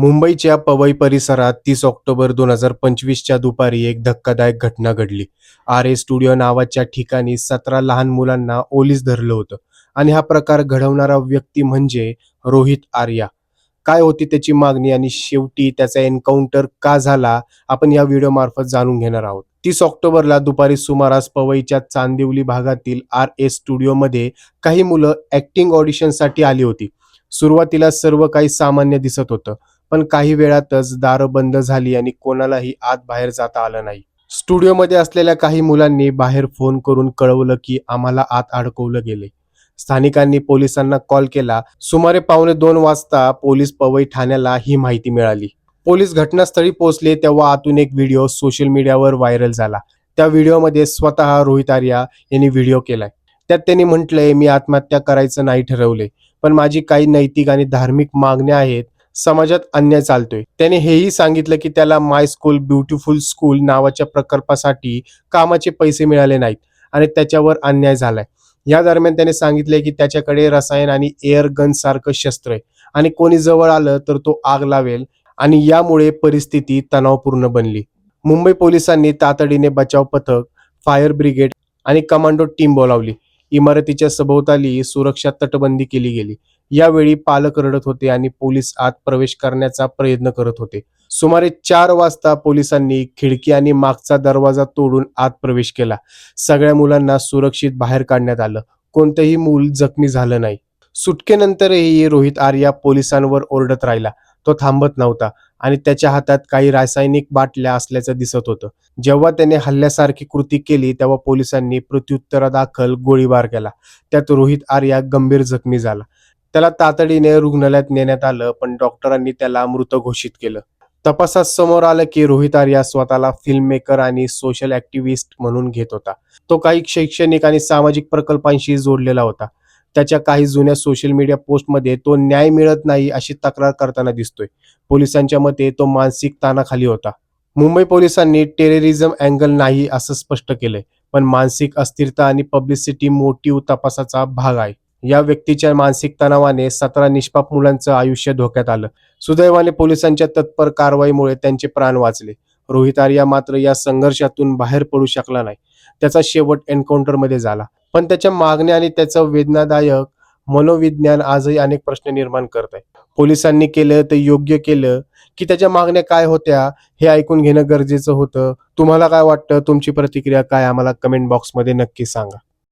मुंबईच्या पवई परिसरात तीस ऑक्टोबर दोन हजार पंचवीसच्या दुपारी एक धक्कादायक घटना घडली. आर ए स्टुडिओ नावाच्या ठिकाणी सतरा लहान मुलांना ओलीस धरलं होतं आणि हा प्रकार घडवणारा व्यक्ती म्हणजे रोहित आर्या. काय होती त्याची मागणी आणि शेवटी त्याचा एन्काउंटर का झाला आपण या व्हिडिओ मार्फत जाणून घेणार आहोत. तीस ऑक्टोबरला दुपारी सुमारास पवईच्या चांदिवली भागातील आर ए स्टुडिओमध्ये काही मुलं ऍक्टिंग ऑडिशनसाठी आली होती. सुरुवातीला सर्व काही सामान्य दिसत होतं. पण काही वेळातच दारं बंद झाली आणि कोणालाही आत बाहेर जाता आलं नाही. स्टुडिओमध्ये असलेल्या काही मुलांनी बाहेर फोन करून कळवलं की आम्हाला आत अडकवलं गेले. स्थानिकांनी पोलिसांना कॉल केला. सुमारे पावणे दोन वाजता पोलीस पवई ठाण्याला ही माहिती मिळाली. पोलीस घटनास्थळी पोहोचले तेव्हा आतून एक व्हिडिओ सोशल मीडियावर व्हायरल झाला. त्या व्हिडिओमध्ये स्वतः रोहित आर्या यांनी व्हिडिओ केलाय. त्यात त्यांनी म्हटलंय मी आत्महत्या करायचं नाही ठरवले पण माझी काही नैतिक आणि धार्मिक मागण्या आहेत समाजात अन्याय चालतोय. त्याने हेही सांगितलं की त्याला माय स्कूल ब्युटिफुल स्कूल नावाच्या प्रकल्पासाठी कामाचे पैसे मिळाले नाहीत आणि त्याच्यावर अन्याय झालाय. या दरम्यान त्याने सांगितले की त्याच्याकडे रसायन आणि एअर गन सारखं शस्त्र आहे. आणि कोणी जवळ आलं तर तो आग लावेल आणि यामुळे परिस्थिती तणावपूर्ण बनली. मुंबई पोलिसांनी तातडीने बचाव पथक फायर ब्रिगेड आणि कमांडो टीम बोलावली. इमारतीच्या सभोवताली सुरक्षा तटबंदी केली गेली. यावेळी पालक रडत होते आणि पोलीस आत प्रवेश करण्याचा प्रयत्न करत होते. सुमारे चार वाजता पोलिसांनी खिडकी आणि मागचा दरवाजा तोडून आत प्रवेश केला. सगळ्या मुलांना सुरक्षित बाहेर काढण्यात आलं. कोणतंही मूल जखमी झालं नाही. सुटकेनंतरही रोहित आर्या पोलिसांवर ओरडत राहिला. तो थांबत नव्हता. आणि त्याच्या हातात काही रासायनिक बाटल्या असल्याचं दिसत होतं. जेव्हा त्याने हल्ल्यासारखी कृती केली तेव्हा पोलिसांनी प्रत्युत्तरादाखल गोळीबार केला. त्यात रोहित आर्या गंभीर जखमी झाला. त्याला तातडीने रुग्णालयात नेण्यात आलं पण डॉक्टरांनी त्याला मृत घोषित केलं. तपासात समोर आलं की रोहित आर्या स्वतःला फिल्म मेकर आणि सोशल ऍक्टिव्हिस्ट म्हणून घेत होता. तो काही शैक्षणिक आणि सामाजिक प्रकल्पांशी जोडलेला होता. त्याच्या काही जुन्या सोशल मीडिया पोस्टमध्ये तो न्याय मिळत नाही अशी तक्रार करताना दिसतोय. पोलिसांच्या मते तो मानसिक ताणाखाली होता. मुंबई पोलिसांनी टेररिझम अँगल नाही असं स्पष्ट केलंय पण मानसिक अस्थिरता आणि पब्लिसिटी मोठी तपासाचा भाग आहे. या व्यक्तीच्या मानसिक तणावाने सतरा निष्पाप मुलांचं आयुष्य धोक्यात आलं. सुदैवाने पोलिसांच्या तत्पर कारवाईमुळे त्यांचे प्राण वाचले. रोहित आर्या मात्र या संघर्षातून बाहेर पडू शकला नाही. त्याचा शेवट एन्काउंटरमध्ये झाला. पण त्याच्या मागण्या आणि त्याचं वेदनादायक मनोविज्ञान आजही अनेक प्रश्न निर्माण करत आहे. पोलिसांनी केलं ते योग्य केलं की त्याच्या मागण्या काय होत्या हे ऐकून घेणं गरजेचं होतं. तुम्हाला काय वाटतं? तुमची प्रतिक्रिया काय? आम्हाला कमेंट बॉक्समध्ये नक्की सांगा.